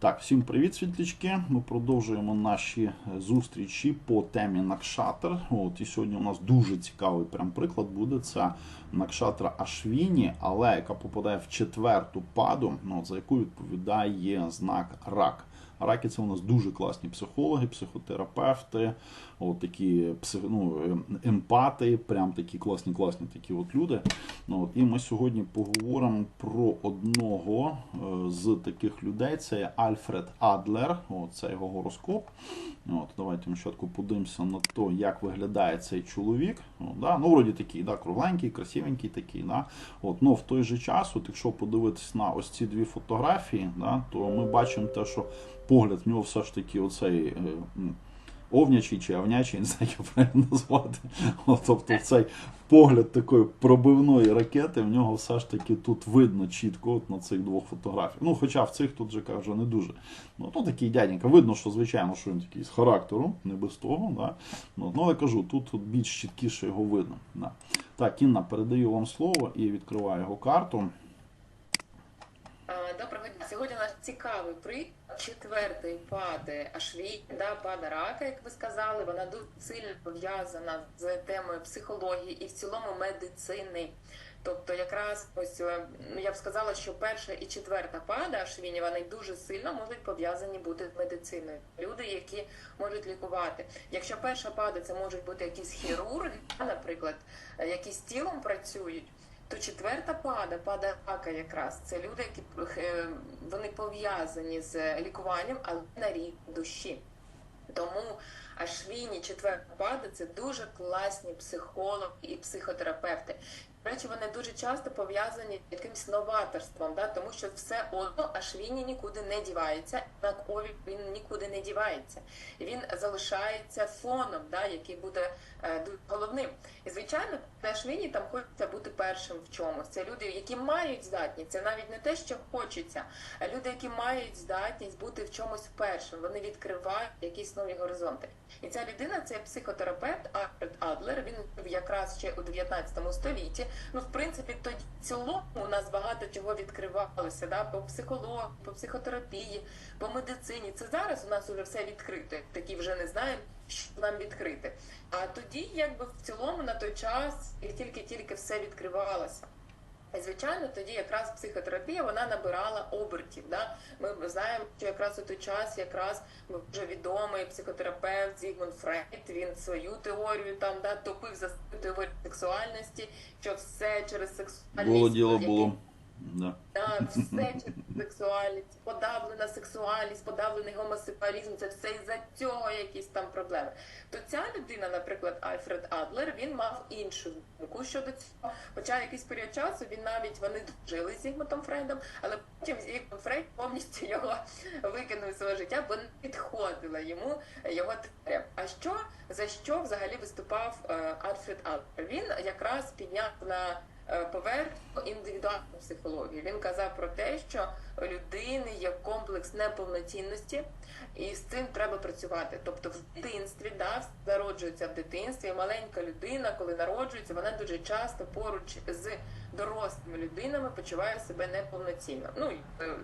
Так, всім привіт, світлячки. Ми продовжуємо наші е, зустрічі по темі Накшатр. От і сьогодні у нас дуже цікавий прям приклад буде. Це Накшатра Ашвіні, але яка попадає в четверту паду, ну, за яку відповідає знак рак. Раки це у нас дуже класні психологи, психотерапевти, от такі псих, ну, ем, емпати, прям такі класні, класні такі от люди. Ну, от, і ми сьогодні поговоримо про одного е, з таких людей. Це Альфред Адлер. Це його гороскоп. От, давайте ми спочатку подивимося на те, як виглядає цей чоловік. От, да? Ну, вроді такий, да, кругленький, красивенький такий. Да? От, ну, в той же час, от, якщо подивитись на ось ці дві фотографії, да, то ми бачимо те, що погляд в нього все ж таки оцей. Овнячий чи овнячий, не знаю, як правильно назвати. От, тобто цей погляд такої пробивної ракети, в нього все ж таки тут видно чітко от на цих двох фотографіях. Ну, хоча в цих тут же каже не дуже. Ну, ну такий дяденька. Видно, що звичайно, що він такий з характеру, не без того. Да? Ну, ну, але кажу, тут, тут більш чіткіше його видно. Да. Так, Інна, передаю вам слово і відкриваю його карту. Сьогодні у цікавий приклад четвертої пади Ашві, да, пада рака, як ви сказали. Вона дуже сильно пов'язана з темою психології і в цілому медицини. Тобто, якраз ось е, ну, я б сказала, що перша і четверта пада Ашвіні, вони дуже сильно можуть пов'язані бути з медициною. Люди, які можуть лікувати. Якщо перша пада, це можуть бути якісь хірурги, наприклад, е, які з тілом працюють. То четверта пада, пада рака якраз це люди, які е, вони пов'язані з лікуванням, але на рівні душі. Тому Ашвіні, четверта пада це дуже класні психологи і психотерапевти. Речі, вони дуже часто пов'язані з якимось новаторством, да? тому що все одно Ашвіні нікуди не дівається, на кові він нікуди не дівається. Він залишається фоном, да? який буде е, головним. І звичайно, на Ашвіні там хочеться бути першим в чомусь. Це люди, які мають здатність, це навіть не те, що хочеться, а люди, які мають здатність бути в чомусь першим. Вони відкривають якісь нові горизонти. І ця людина це психотерапевт Альфред Адлер. Він якраз ще у 19 столітті. Ну, в принципі, тоді цілому у нас багато чого відкривалося, да, по психології, по психотерапії, по медицині. Це зараз у нас уже все відкрито. Такі вже не знаємо, що нам відкрити. А тоді, якби в цілому на той час, як тільки-тільки все відкривалося. І, звичайно, тоді якраз психотерапія вона набирала обертів. Да? Ми знаємо, що якраз у той час якраз вже відомий психотерапевт Зігмунд Фрейд, він свою теорію там да, топив за теорію сексуальності, що все через сексуальність. Було діло було. Да. так, все сексуальність, подавлена сексуальність, подавлений гомосексуалізм, це все із-за цього якісь там проблеми. То ця людина, наприклад, Альфред Адлер, він мав іншу думку щодо цього. Хоча якийсь період часу він навіть вони жили з Зігмундом Фрейдом, але потім Зігмунд Фрейд повністю його викинув з свого життя, бо не підходила йому його теорія. А що за що взагалі виступав е, Альфред Адлер? Він якраз підняв на е, поверхню індивідуальну психологію. Він казав про те, що у людини є комплекс неповноцінності, і з цим треба працювати. Тобто в дитинстві да, зароджується в дитинстві, і маленька людина, коли народжується, вона дуже часто поруч з дорослими людинами почуває себе неповноцінно. Ну е,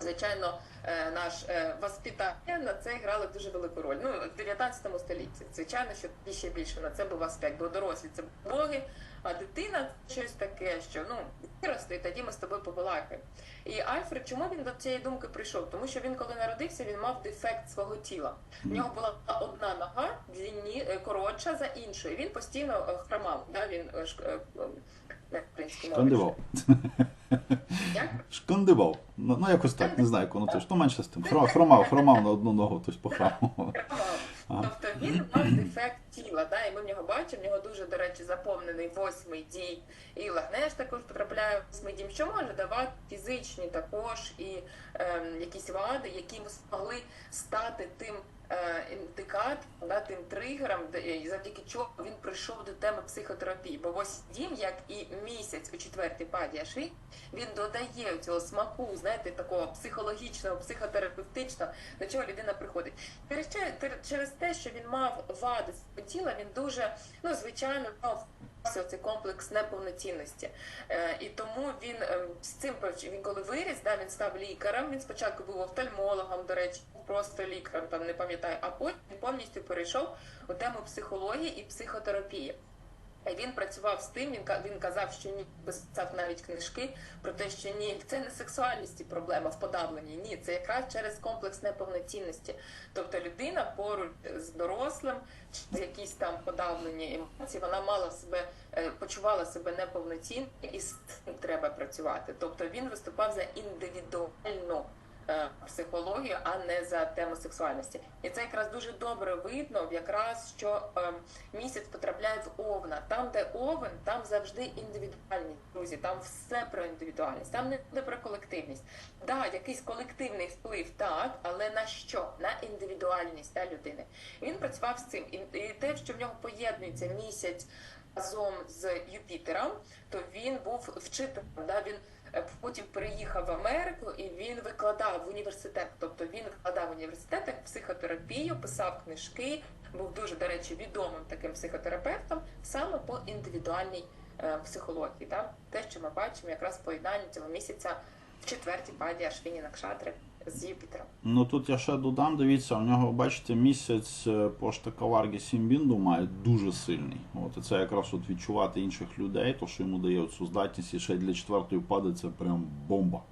Звичайно, е, наш е, воспитання на це грало дуже велику роль. Ну, в 19 столітті. Звичайно, що ще більше на це був аспект, бо дорослі це боги, а дитина щось таке, що ну виросте, і тоді ми з тобою побалакаємо. І Альфред, чому він до цієї думки прийшов? Тому що він, коли народився, він мав дефект свого тіла. В нього була одна нога длінні, е, коротша за іншою. Він постійно хромав. Да? Він е, шк- е, е, українською мовою? Шкандивав. Як? Шкандивав. Ну, ну якось так, не знаю, як воно теж. Ну, менше з тим. Хро- Хромав, хромав на одну ногу, похромав. Ага. Тобто він мав дефект тіла, да, і ми в нього бачимо, в нього дуже, до речі, заповнений восьмий дій. І Лагнеш також потрапляє в восьмий дім, що може давати фізичні також і ем, якісь вади, які змогли стати тим е, індикатором, да, тим тригером, завдяки чого він прийшов до теми психотерапії. Бо ось дім, як і місяць у четвертій паді Ашві, він додає цього смаку, знаєте, такого психологічного, психотерапевтичного, до чого людина приходить. Через, те- що він мав вади тіла, він дуже, ну звичайно, мав цей комплекс неповноцінності. Е, І тому він е, з цим він коли виріс, да, він став лікарем. Він спочатку був офтальмологом, до речі, просто лікарем, там не пам'ятаю, а потім повністю перейшов у тему психології і психотерапії. І він працював з тим, він, він казав, що ні, писав навіть книжки про те, що ні, це не сексуальність і проблема в подавленні. Ні, це якраз через комплекс неповноцінності. Тобто людина поруч з дорослим, через якісь там подавлені емоції, вона мала себе, е, почувала себе неповноцінно, і з цим треба працювати. Тобто він виступав за індивідуальну е, психологію, а не за тему сексуальності. І це якраз дуже добре видно, якраз що е, місяць потрапляє в овна. Там, де овен, там завжди індивідуальність, друзі. Там все про індивідуальність, там не буде про колективність. Да, якийсь колективний вплив, так, але на що? На індивідуальність та людини. Він працював з цим. І, те, що в нього поєднується місяць разом з Юпітером, то він був вчителем. Да? Він е, потім переїхав в Америку і він викладав в університет. Тобто він викладав в університетах психотерапію, писав книжки, був дуже, до речі, відомим таким психотерапевтом саме по індивідуальній е, психології. Да? Те, що ми бачимо, якраз поєднання цього місяця в четвертій паді Ашвіні Накшатри з Юпітером. Ну тут я ще додам, дивіться, у нього, бачите, місяць е, по штакаваргі Сімбінду має дуже сильний. От, і це якраз от відчувати інших людей, то що йому дає цю здатність, і ще для четвертої пади це прям бомба.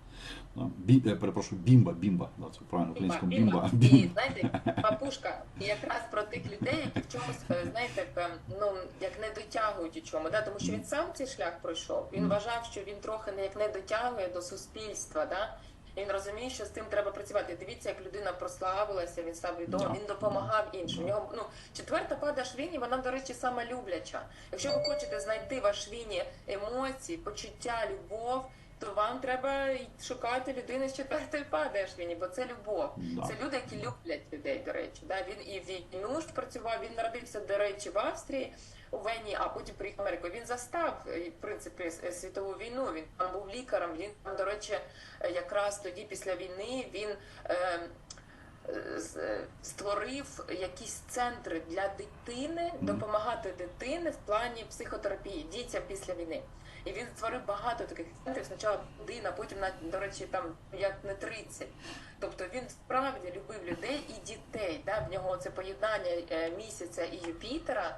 Бі, е, перепрошую, бімба, бімба. Да, це правильно українською бімба. І знаєте, папушка якраз про тих людей, які в чомусь, е, знаєте, як, е, ну як не дотягують у чому, да? тому що він сам цей шлях пройшов. Він вважав, що він трохи не як не дотягує до суспільства. Да? І Він розуміє, що з тим треба працювати. Дивіться, як людина прославилася, він став відомим, він допомагав іншим. У нього ну четверта пада швіні, вона, до речі, саме любляча. Якщо ви хочете знайти в швіні емоції, почуття, любов. То вам треба шукати людину з четвертої пади Ашвіні, бо це любов. Да. Це люди, які люблять людей, до речі. Да? Він і в війну ж працював, він народився, до речі, в Австрії у Вені, а потім приїхав в Америку. Він застав е, в принципі світову війну. Він там був лікарем. Він там, до речі, е, якраз тоді після війни він. Е, е, е, Створив якісь центри для дитини, допомагати дитини в плані психотерапії дітям після війни. І він створив багато таких центрів. Спочатку один, а потім на до речі, там як не 30. Тобто він справді любив людей і дітей. Да? В нього це поєднання е, місяця і Юпітера, е,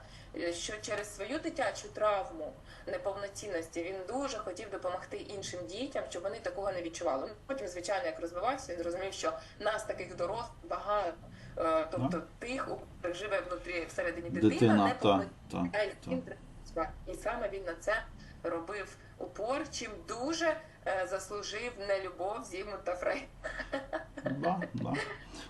що через свою дитячу травму неповноцінності він дуже хотів допомогти іншим дітям, щоб вони такого не відчували. Ну, Потім, звичайно, як розвивався, він зрозумів, що нас таких дорослих багато. Е, Тобто тих, у яких живе внутрі всередині дитина, Дитина, не та, та, а й та. він треба працювати. І саме він на це робив упор, чим дуже е, заслужив нелюбов Зігмунда Фрейда. Да, да.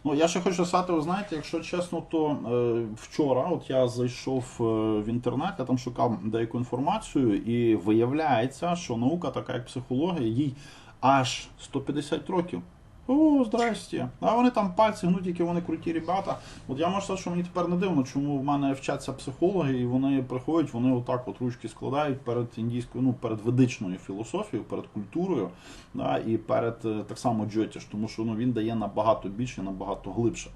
Ну, я ще хочу сказати, ви знаєте, якщо чесно, то е, вчора от я зайшов е, в інтернет, я там шукав деяку інформацію, і виявляється, що наука, така як психологія, їй аж 150 років. О, здрасте. А вони там пальці гнуть, які вони круті ребята. От я можу сказати, що мені тепер не дивно, чому в мене вчаться психологи, і вони приходять, вони отак от ручки складають перед індійською, ну перед ведичною філософією, перед культурою, да, і перед е, так само Джотіш, тому що ну, він дає набагато більше, набагато глибше.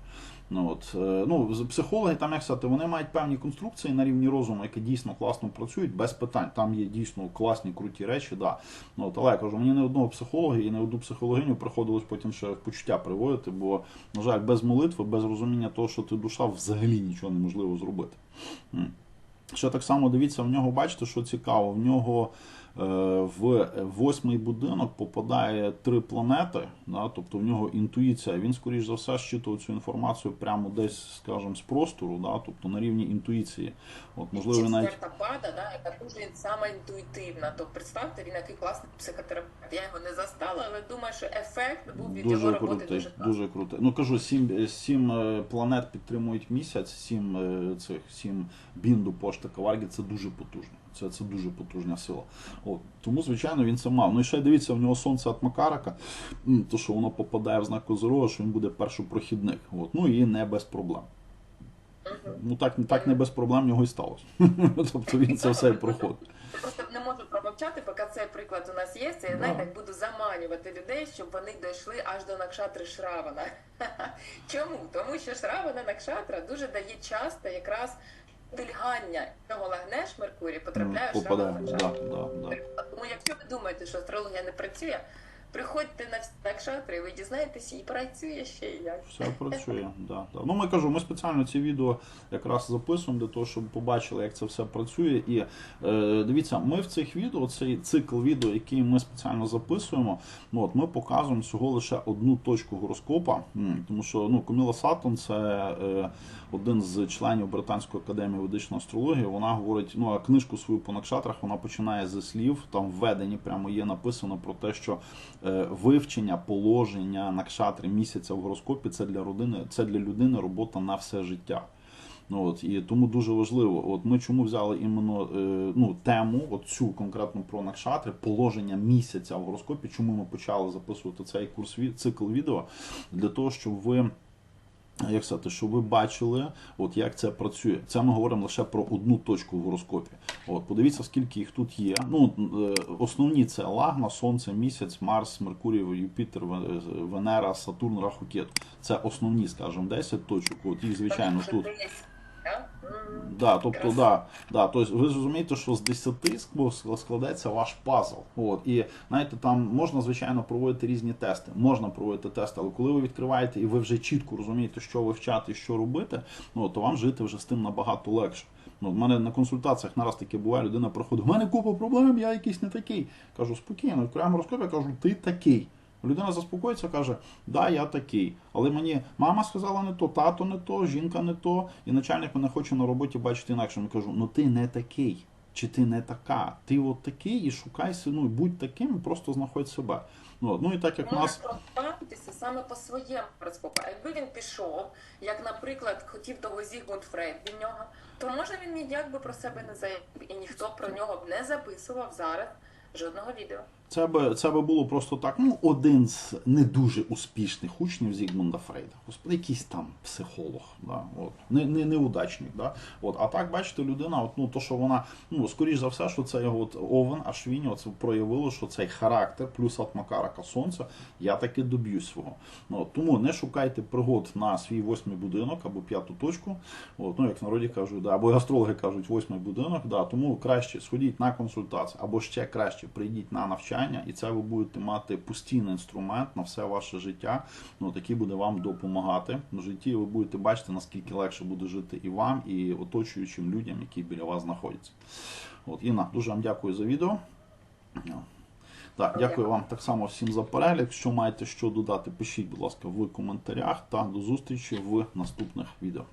Ну, от, е, ну, психологи, там як сказати, вони мають певні конструкції на рівні розуму, які дійсно класно працюють, без питань. Там є дійсно класні, круті речі, да. Ну, от, але я кажу, мені не одного психолога і не одну психологиню приходилось потім ще в почуття приводити, бо, на жаль, без молитви, без розуміння того, що ти душа, взагалі нічого неможливо зробити. Ще так само дивіться, в нього бачите, що цікаво, в нього в восьмий будинок попадає три планети, да, тобто в нього інтуїція. Він, скоріш за все, щитував цю інформацію прямо десь, скажімо, з простору, да, тобто на рівні інтуїції. От, можливо, він навіть пада, да, яка дуже саме інтуїтивна. То представте, він який класний психотерапевт. Я його не застала, але думаю, що ефект був від його Дуже роботи крутий, дуже класний. дуже крутий. Ну кажу, сім, сім е, планет підтримують місяць, сім е, цих сім бінду пошти Каваргі, це дуже потужно. Це, це дуже потужна сила. От, тому, звичайно, він це мав. Ну і ще дивіться, в нього сонце от Макарака, то що воно попадає в знак Козирога, що він буде першопрохідник. От, ну і не без проблем. Ну так, так не без проблем в нього і сталося. тобто він це все проходить. Просто не можу промовчати, поки цей приклад у нас є. Це я знаєте, як буду заманювати людей, щоб вони дійшли аж до Накшатри Шравана. Чому? Тому що Шравана Накшатра дуже дає часто якраз лягання, чого лагнеш Меркурій, потрапляєш на Да, да, да. Тому якщо ви думаєте, що астрологія не працює, приходьте на всі ви дізнаєтеся, і працює ще як. Все працює, да, да. Ну ми кажу, ми спеціально ці відео якраз записуємо для того, щоб побачили, як це все працює. І е, дивіться, ми в цих відео, цей цикл відео, який ми спеціально записуємо, ну от ми показуємо всього лише одну точку гороскопа. Тому що ну Коміла Саттон це е, один з членів Британської академії ведичної астрології. Вона говорить, ну а книжку свою по накшатрах вона починає зі слів. Там введені прямо є написано про те, що вивчення положення накшатри місяця в гороскопі це для родини, це для людини робота на все життя. Ну, от, і тому дуже важливо. От ми чому взяли іменно е, ну, тему, от цю конкретно про накшатри, положення місяця в гороскопі, чому ми почали записувати цей курс цикл відео, для того, щоб ви. Як сказати, щоб ви бачили, от як це працює. Це ми говоримо лише про одну точку в гороскопі. От подивіться, скільки їх тут є. Ну е, основні це Лагна, Сонце, Місяць, Марс, Меркурій, Юпітер, Ве- Венера, Сатурн, Рахукет. Це основні, скажімо, 10 точок. От їх звичайно тут. Да? Тобто, да, да, тобто ви зрозумієте, що з 10 ск- складеться ваш пазл. От, і знаєте, там можна, звичайно, проводити різні тести. Можна проводити тести, але коли ви відкриваєте і ви вже чітко розумієте, що вивчати і що робити, ну, то вам жити вже з тим набагато легше. Ну, в мене на консультаціях нараз таке буває, людина приходить, у мене купа проблем, я якийсь не такий. Кажу, спокійно, відкриваємо розкоп, я кажу, ти такий. Людина заспокоїться, каже, да, я такий. Але мені мама сказала не то, тато не то, жінка не то, і начальник мене хоче на роботі бачити інакше. Я кажу, ну ти не такий, чи ти не така. Ти от такий і шукайся, ну будь таким, і просто знаходь себе. Ну, ну і так як Можна нас. проставитися саме по своєму гороскопу. А якби він пішов, як, наприклад, хотів того Зігмунд Фрейд від нього, то може він ніяк би про себе не заявив, і ніхто про нього б не записував зараз жодного відео. Це би, це би було просто так. Ну, один з не дуже успішних учнів Зігмунда Фрейда. Господи, якийсь там психолог, да, от. не, не, неудачник. Да? От. А так, бачите, людина, от, ну, то, що вона, ну, скоріш за все, що це його от, Овен, Ашвіні, от, проявило, що цей характер, плюс атмакарака сонця, я таки доб'ю свого. Ну, от, тому не шукайте пригод на свій восьмий будинок або п'яту точку. От, ну, як в народі кажуть, да, або астрологи кажуть, восьмий будинок. Да, тому краще сходіть на консультацію, або ще краще прийдіть на навчання, і це ви будете мати постійний інструмент на все ваше життя, ну, який буде вам допомагати в житті. і Ви будете бачити, наскільки легше буде жити і вам, і оточуючим людям, які біля вас знаходяться. От, Інна, дуже вам дякую за відео. Так, дякую вам так само всім за перегляд. Якщо маєте що додати, пишіть, будь ласка, в коментарях та до зустрічі в наступних відео.